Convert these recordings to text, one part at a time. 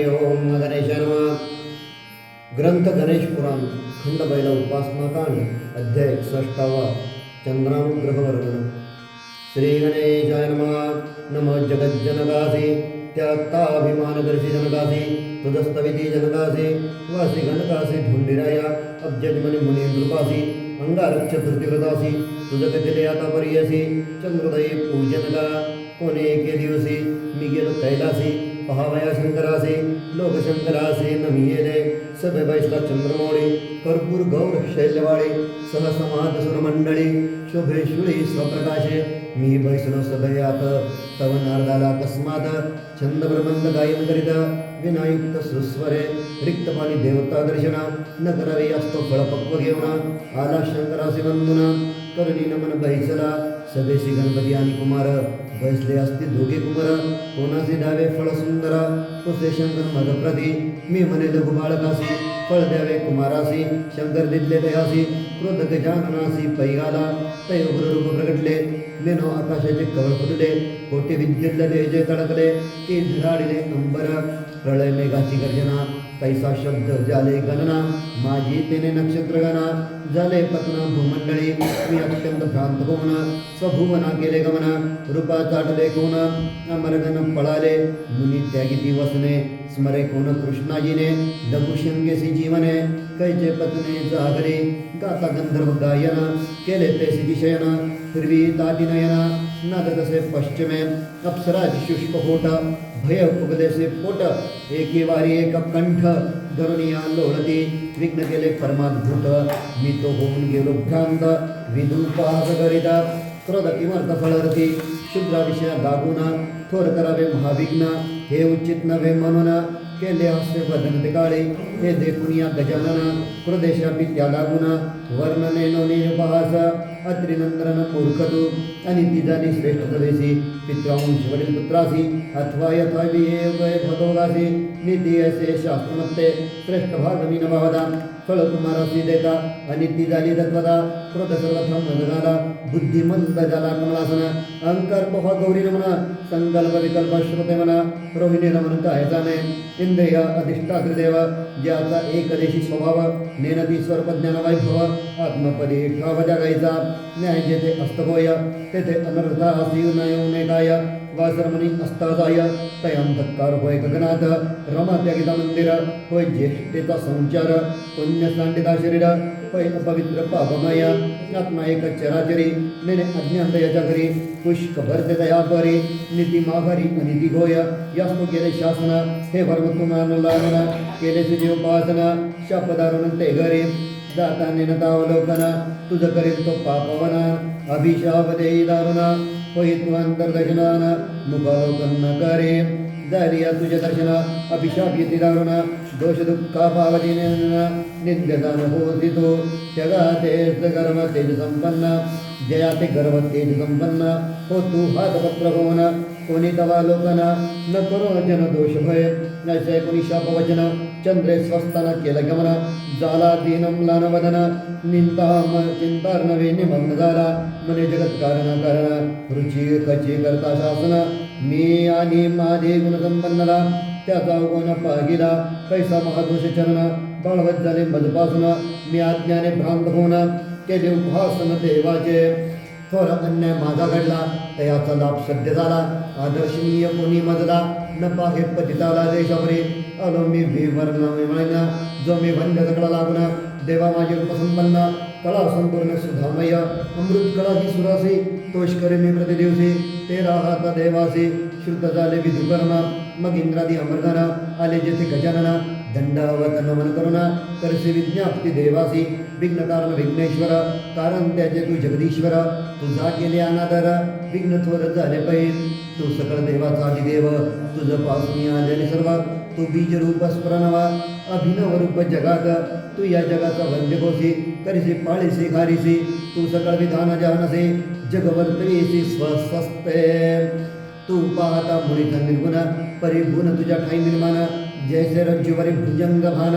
ओम नमः। ग्रंथ गणेश पुराण खंड बैला उपासना कांड, अध्याय एकसष्टावा चंद्रानुग्रह वर्णन श्री गणेशाय नमः। नम जगज्जनकासी त्याक्ताभिमानदर्शी जनकासी तुदस्तविती जनकासी वासी गणकासी ढुंडिराया अब्जजमनी मुनी नृपासी अंगारक्ष धृतिव्रतासी तुझ कथिले आता पर्यसी, चंद्रोदयी पूजनका कोणे एके दिवसी मी कैलासी पहावया शंकरासे लोकशंकरासे नमियेले सभे बैसला चंद्रमौळी, कर्पूर गौर शैलवाळे, सहसमाद सुरमंडळी, शोभे शुळी स्वप्रकाशे, मी बैसलो सभयात, तव नारदाला अकस्मात छंद प्रबंध गायन करीत विनायुक्त सुस्वरे रिक्त पाणी देवता दर्शना न करावे असतो घेऊन आला शंकरासे वंदुना, करुणी नमन बैसला, सभेशी गणपती आणि कुमार बैसले असते दोघे कुमार कोणाचे डावे फळ सुंदर। तुसे शंकर मदप्रती मी म्हणे लघु बाळकासी फळ द्यावे कुमारासी, शंकर दिले दयासी। क्रोध गजाननासी पैगाला तय उग्र रूप प्रगटले लेनो आकाशाचे कवळ फुटले, कोटी विद्युतले जे तडकले। की धडाडिले अंबर प्रळय मेघाची गर्जना। तैसा शब्द झाले गणना माझी तेने नक्षत्र गणा। झाले पतना भूमंडळी मी अत्यंत भ्रांत होऊन स्वभुवना केले गमना, रूपा चाटले कोण अमरगन पळाले मुनी त्यागिती वसने स्मरे कोण कृष्णाजीने लघुशंगेसी जीवने कैचे पत्ने जागरे, गाता गंधर्व गायन, केले तेसी विषयन ताटी नयना नाद कसे पश्चिमे अप्सराची शुष्क होट, भय उपदेसे पोट, एके वारी एक कंठ धरुणिया लोळती विघ्न केले परमाद्भूत मी तो होऊन गेलो भ्रांत विदुपास करिता क्रोध किमर्थ फळरती, शुद्राविषय दागुना, थोर करावे महाविघ्न, हे उचित नव्हे म्हणून केले हास्य वदन ते काळे हे देखून या गजानन प्रदेशापी त्या लागून वर्णने नो निरुपहास अत्रिनंदन मूर्खतू आणि ती झाली श्रेष्ठ तवेसी पित्रांश वडील पुत्रासी, अथवा यथा विये भगवगासी निधी असे शास्त्रमत्ते श्रेष्ठ भाग मी नभावदा फळ कुमारासी देता आणि ती झाली झाला कमलासन, अहंकार पोहा गौरी म्हणा संकल्प विकल्प श्रुते म्हणा एकदेशी स्वभाव नेनदी स्वरूपज्ञान वैभव आत्मपदी ठाव जगायचा अनर्था असी वासरमणी अस्ताजाय तयं तत्कार होय गगनाथ रमा त्यागिता मंदिर, होय ज्येष्ठतेचा संचार पुण्य सांडिता शरीर अपवित्र पापमय आत्मा एक चराचरी, नेने अज्ञात याच्या घरी पुष्क भरते दया परी नीती माघारी अनिती होय, यास्तू केले शासन, हे भरम तुम्हाला केले तुझी उपासना शापदारुण ते घरी जाता नेनतावलोकन तुझ करीत तो पापवना अभिशाप देई दारुणा होई तू अंतर्दर्शनान मुखालोकन न करे दारिया तुझे दर्शन अभिशाप येते दारुणा दोष दुःखा पावती नित्यदान होती तो जगा तेज गर्भ तेज संपन्न जया ते गर्भ तेज संपन्न हो तू हात पत्र होऊन कोणी तवा लोकना न करो जन दोष भय नसे दीनम लानवदन निंदा चिंतार नवे निमग्न झाला मने जगत कारण कारण, रुची खची करता शासन, मी आणि माझे गुणसंपन्नला, त्याचा गुण पागिला कैसा महादोष चरण बळवत झाले मजपासून मी आज्ञाने भ्रांत होऊन, केले उपासन देवाचे. थोर अन्याय माझा घडला तयाचा लाभ सध्य झाला, आदर्शनीय कोणी मजला, न पाहे पतिताला देशावरी आलो मी विवर्ण विमळना जो मी भंग सगळा लागून, देवा माझे उपसंपन्न कळा संपूर्ण सुधामय, अमृत कळा ही सुरासी, तोष करे मी प्रतिदिवसी तेरा हात देवासी श्रुत झाले विधुकर्म मग इंद्रादी अमरगण आले जेथे गजानना, दंडावत नमन करुणा, करसे विज्ञाप्ती देवासी, विघ्न कारण विघ्नेश्वर, कारण त्याचे तू जगदीश्वर तुझा केले अनादर, विघ्न थोर झाले पाहिजे तू सकळ देवाचा अधिदेव, तुझ पासून आलेले सर्व तू बीज रूप स्मरणवा अभिनव रूप जगात। तू या जगाचा वंद्यकोसी करीसी, पाळीसी, खारीसी। तू सकळ विधान जानसे जगवर्तवीसी स्वस्ते तू पाहता मुळीत निर्गुण, परिभून तुझ्या ठाई निर्माण। जैसे रज्जुवरी भुजंग भान,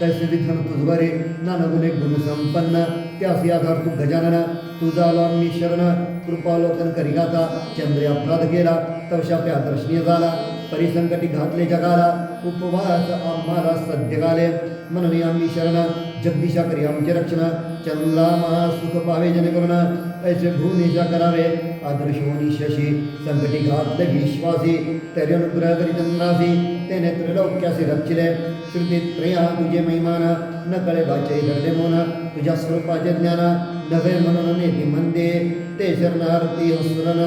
तैसे विधन तुझवरे, नानगुणे गुण संपन्न। त्यासी आधार तू गजानन तुझा आलो मी शरण। कृपालोकन करिगाता, चंद्रे अपराध केला तवशापे दर्शनीय झाला। परिसंकटी घातले जगाला उपवास आम्हाला सद्य काले म्हणून आम्ही शरण, जगदीशा करी आमचे रक्षण चंद्रामा सुख पावे जेणेकरून ऐसे भूनिशा करावे, आदर्श होनी शशी, संकटी घातले विश्वासी तरी अनुग्रह करी चंद्रासी तेने त्रैलोक्यासी रक्षिले, श्रुती त्रया तुझे महिमान, न कळे वाचे धरले मोन तुझ्या स्वरूपाचे ज्ञान नवे म्हणून नेती मंदे, ते शरणार्थी हसरण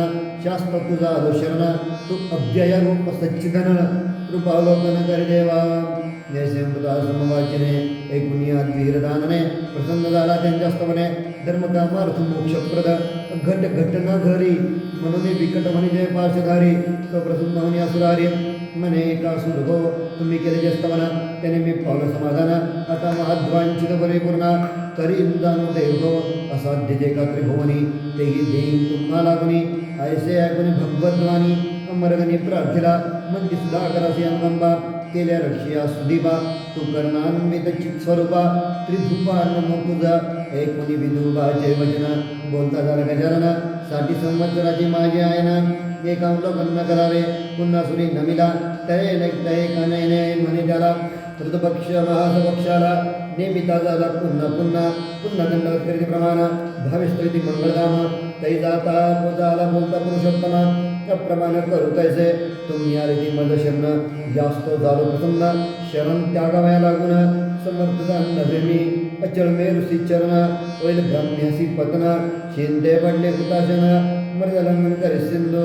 शास्त्र तुझा अनुशरण, तू अव्यय रूप सच्चिदन कृपावलोकन कर देवा जैसे अमृता समवाचने ऐकुनिया धीरदानने प्रसन्न झाला त्यांच्या स्तवने धर्मकामार्थ मोक्षप्रद घट घटना घरी म्हणून विकट म्हणे जय पार्श्वधारी तो प्रसन्न म्हणे असुरारी म्हणे एका सुरभो तुम्ही केले जे स्तवन त्याने मी पावलं समाधान आता महाध्वांचित परिपूर्ण जाणू देव असाध्य जे का त्रिभुवनी तेही देईन तुम्हाला गुणी ऐसे ऐकून भगवद्वानी अमरगणी प्रार्थीला मंदी सुद्धा करासी अंगंबा केल्या रक्षिया सुदीपा तू कर्णान्वित चित स्वरूपा त्रिभुपा एक मनी विदुबा जय वचन बोलता झाला गजानना साठी संवत्सराची माझी आहे ना एक अवलोकन न करावे पुन्हा सुरी नमिला तळे तळे कनयने म्हणे त्याला ऋतपक्ष, महासपक्षाला नेमिता झाला पुन्हा पुन्हा पुन्हा दंडवत करीती प्रमाण भाविस्तविती मंगळधाम तै जाता झाला बोलता पुरुषोत्तमा त्याप्रमाणे करू तैसे तुम्ही आले ती मज शरण जास्त झालो प्रसन्न शरण त्यागावया लागून समर्थता नव्हे मी अचळ मेरुसी चरण होईल ब्राह्म्यासी पतन, शिंदे पडले हुताशन मर्दलंघन करे सिंधू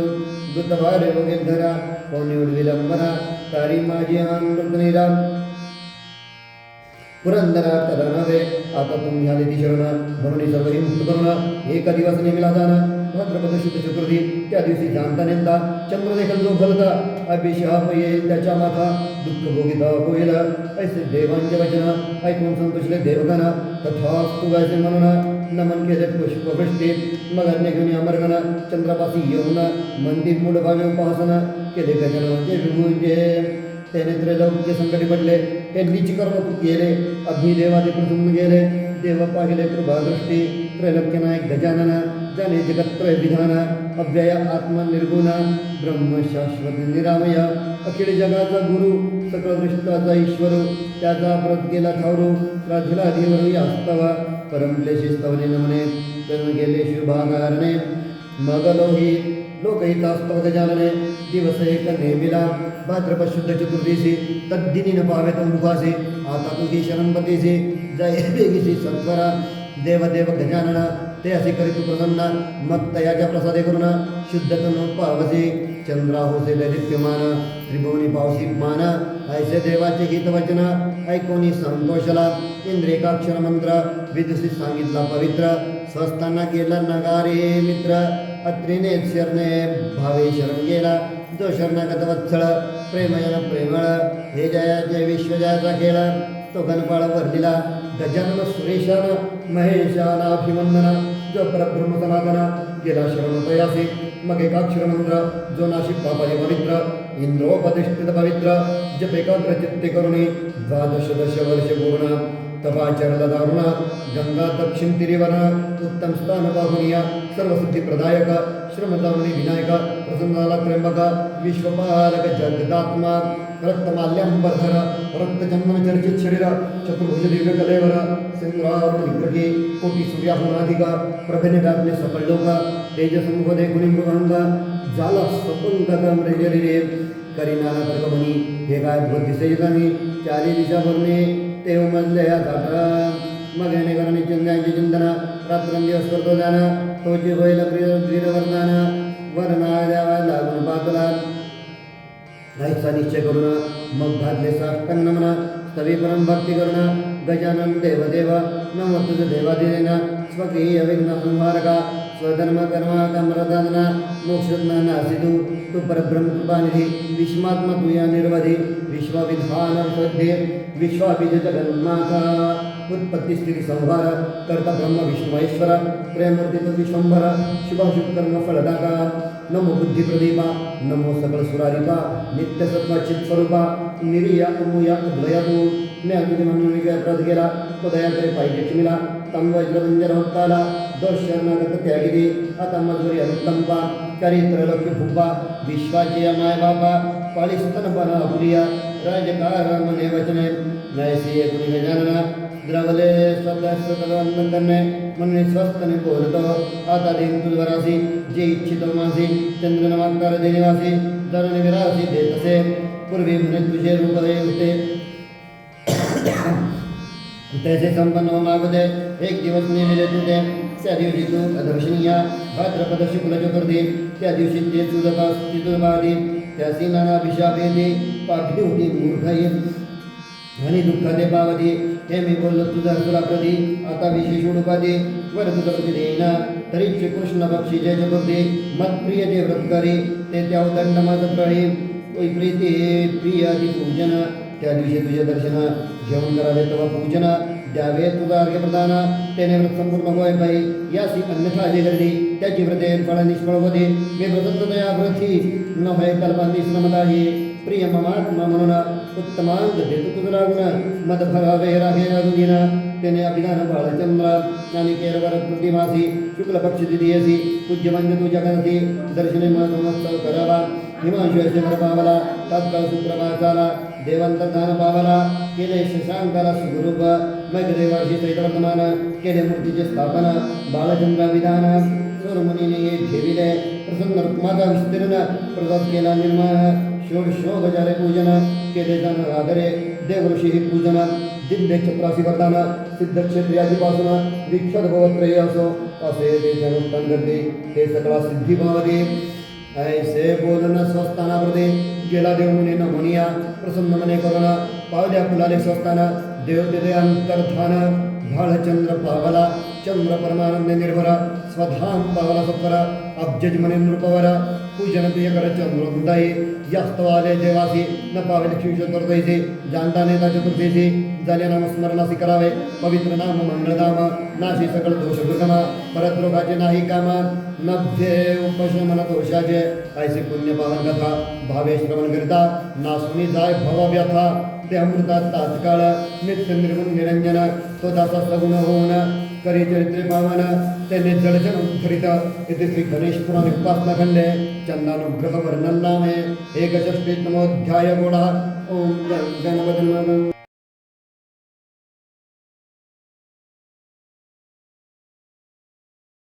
दुतवारे वगैरे धरा कोणी विलंबना, तारी माझी अमृत निरा पुरंदरा तदा नव्हे आता तुम्ही आले ती शरण, म्हणून सर्व मुक्त एका दिवस भाद्रपद शुद्ध चतुर्थी त्या दिवशी जाणता नेमता चंद्र देखील जो फलता अभिशाप येईल त्याच्या माथा दुःख भोगिता होईल ऐसे देवांचे वचन ऐकून संतोषले देवगण, तथास्तु ऐसे म्हणून नमन केले पुष्पवृष्टी मग अन्य घेऊन अमरगण, चंद्रपासी येऊन मंदिर मूळ भावे उपासना केले गजाननाचे विभूजे त्याने त्रैलोक्य संकटी पडले, हे नीच कर्म केले अग्निदेवादे प्रसन्न गेले देव पाहिले कृपादृष्टी, त्रैलोक्य नायक गजानन जाणे जगत्त्रय विधान, अव्यय आत्मा निर्गुण ब्रह्म शाश्वत निरामय अखिल जगाचा गुरु सकळ दृष्टाचा ईश्वर, त्याचा प्रत गेला ठावरू राधिला देवर यास्तवा परमलेशी स्तवने नमने, तन गेले शुभाकारणे मग लोही लोकहितास्तव गजानने दिवस एक नेमिला भाद्रपद शुद्ध चतुर्दशी, तद्दिनी न पावे तो मुखासे आता तुझी शरणपतीसी जय बेगिसी सत्वरा देवदेव गजानना ते असे करीत प्रसन्न मग प्रसादे करून शुद्ध तनु पावसी चंद्राहोसे दैदिप्यमान, त्रिभुवनी पावसी मान, ऐसे देवाचे गीत वचन ऐकोनी संतोषला इंद्रिकाक्षर मंत्र विदुषी सांगितला पवित्र स्वस्तांना केला नगारे मित्र, अत्रिने शरणे भावे शरण गेला जो शरणागत वत्सळ प्रेमयन प्रेमळ, हे जया जय विश्वजयाचा खेळ। वर्णिला गजानन सुरेशान, महेशानाभिवंदन, जो परब्रह्म सनातन गेला शरण तयासी मग एकाक्षर मंत्र, जो नाशिक पापाले पवित्र इंद्रोपतिष्ठित पवित्र, जप एकाग्र चित्ते करुणी, द्वादश दश वर्ष पूर्ण, तपाचरल दारुण, गंगा दक्षिण तिरिवर उत्तम स्थान बाहुनिया सर्वसिद्धी प्रदायक विनायक, प्रसन्नाला त्र्यंबक, विश्वपालक जगदात्मा रक्तमाल्यांबरधर रक्तचंदन चर्चित शरीर चतुर्भुज दिव्य कलेवर सिंद्रावर विग्रही कोटी सूर्याहुनाधिक प्रभेने व्यापले सकळ लोक तेजसमुख देखुनी मृगांग झाला सपुंगत मृजरी करीनाला प्रगमनी हे काय दिसे जगानी चारी दिशा भरणे ते उमजले या चिंतन रात्रंदिवस करतो जाणं तोची होईल प्रिय प्रियवर्धन वरणा द्यावा लागून पातला नाहीचा निश्चय करून मग घातले साष्टांग नमन स्तवी परम भक्ती करून गजानन देवदेव नम तुझ देवादिना स्वकीय विघ्न संहारका स्वधर्म कर्म कमरदाना मोक्षज्ञान असितू तू परब्रह्म कृपानिधी विश्वात्मा तू या निर्वधी विश्वविधान श्रद्धे विश्वाबीज जगन्नाथा उत्पत्ती संहार कर्ता ब्रह्म विष्णु महेश्वर प्रेमूर्ती तू विश्वंभर शुभाशुभ कर्म फलदाता, नमो बुद्धी प्रदीपा नमो सकल सुरारिपा नित्य सत्वाचित स्वरूपा, निर्या, अमुया द्वया तू मी अगदी म्हणून मी अपराध केला तो दया करे पाहिजे तम भक्ताला दोष शरणागत लोकी भूपा माय बापा पाळी स्तन बना वचने गुणी गजानना द्रवले स्वतःने मने स्वस्तने बोलतो आता दिन तुझवरासी जे इच्छितो मासी चंद्रनमाकार देनिवासी धरण विरासी देतसे, पूर्वी म्हणे तुझे रूप हे होते त्याचे संपन्न मागुदे एक दिवस नेमिले तुझे त्या दिवशी तू अदर्शनीय, भाद्रपद शुक्ल चतुर्थी, त्या दिवशी ते तुझपास तिथुरबादी त्या सीनाना अभिशापेती पापी होती मूर्खाई आणि दुःखाने पावती हे मी बोललो तुझा सुराप्रती आता विशेष उडुपादी वर तुझं प्रती देईना तरीचे कृष्ण पक्षी जय चतुर्थी मत्प्रिय जे व्रतकारी, ते त्या दंड माझ प्रीती प्रिय आदी पूजन, त्या दिवशी तुझे दर्शन घेऊन करावे तेव्हा पूजन, द्यावे तुझा अर्घ्य प्रदान त्याने व्रत संपूर्ण होय पाई यासी अन्यथा जे गर्दी त्याची व्रते फळ निष्फळ होते, मी प्रसन्नतया व्रती, न होय कल्पांती श्रमदाही प्रिय ममात्मा म्हणून मद भरावे राहे अगुदीन त्याने अभिधान बाळचंद्र आणि केरवर प्रतिमासी शुक्ल पक्ष दिदीयसी पूज्य म्हणजे तू जगनसी दर्शने महत्त्वोत्सव करावा हिमांशु पावला तात्काळ सुप्रभाताला देवांतर्धान पावला केले शशांकाला सुगरूप मग देवाशी सहित वर्तमान केले मूर्तीचे स्थापन बालचंद्र विधान स्वरमुनीने हे ठेविले प्रसन्न रुक्माचा विस्तीर्ण प्रसाद केला निर्माण षोडशोपचारे पूजन आदरे देवऋषी पूजन, दिव्य छत्रासी वरदान, सिद्ध क्षेत्रियादीपासून विख्यात भवत्रय असो असे ते सकळा भावते ऐसे बोलन स्वस्थानाप्रते गेला न मुनिया, प्रसन्न मने पावल्या पावला, चंद्र परमानंद निर्भर स्वधाम पावला सत्वर, अब्जज मने नृपवर पूजन प्रिय कर चंद्रोदायी यास्तवाले देवासी, न पावे लक्ष्मी चतुर्दशी जानता नेता चतुर्दशी झाले नाम स्मरणासी करावे, पवित्र नाम मंगळधाम नाशी सकळ दोष दुर्गम, परत रोगाचे नाही काम नभ्ये उपशमन दोषाचे, ऐसे पुण्य पावन कथा, भावे श्रवण करिता नासुनी जाय भव व्यथा, ते अमृतात तात्काळ नित्य निर्गुण निरंजन तो दासा सगुण होऊन करी चरित्रे पावन त्याने जडजन उद्धरित इथे श्री गणेश पुराण उपासना खंडे चंदानुग्रह वर्णन नामे एकषष्टी नमोध्याय गोडा ओम गण- गणपती नमः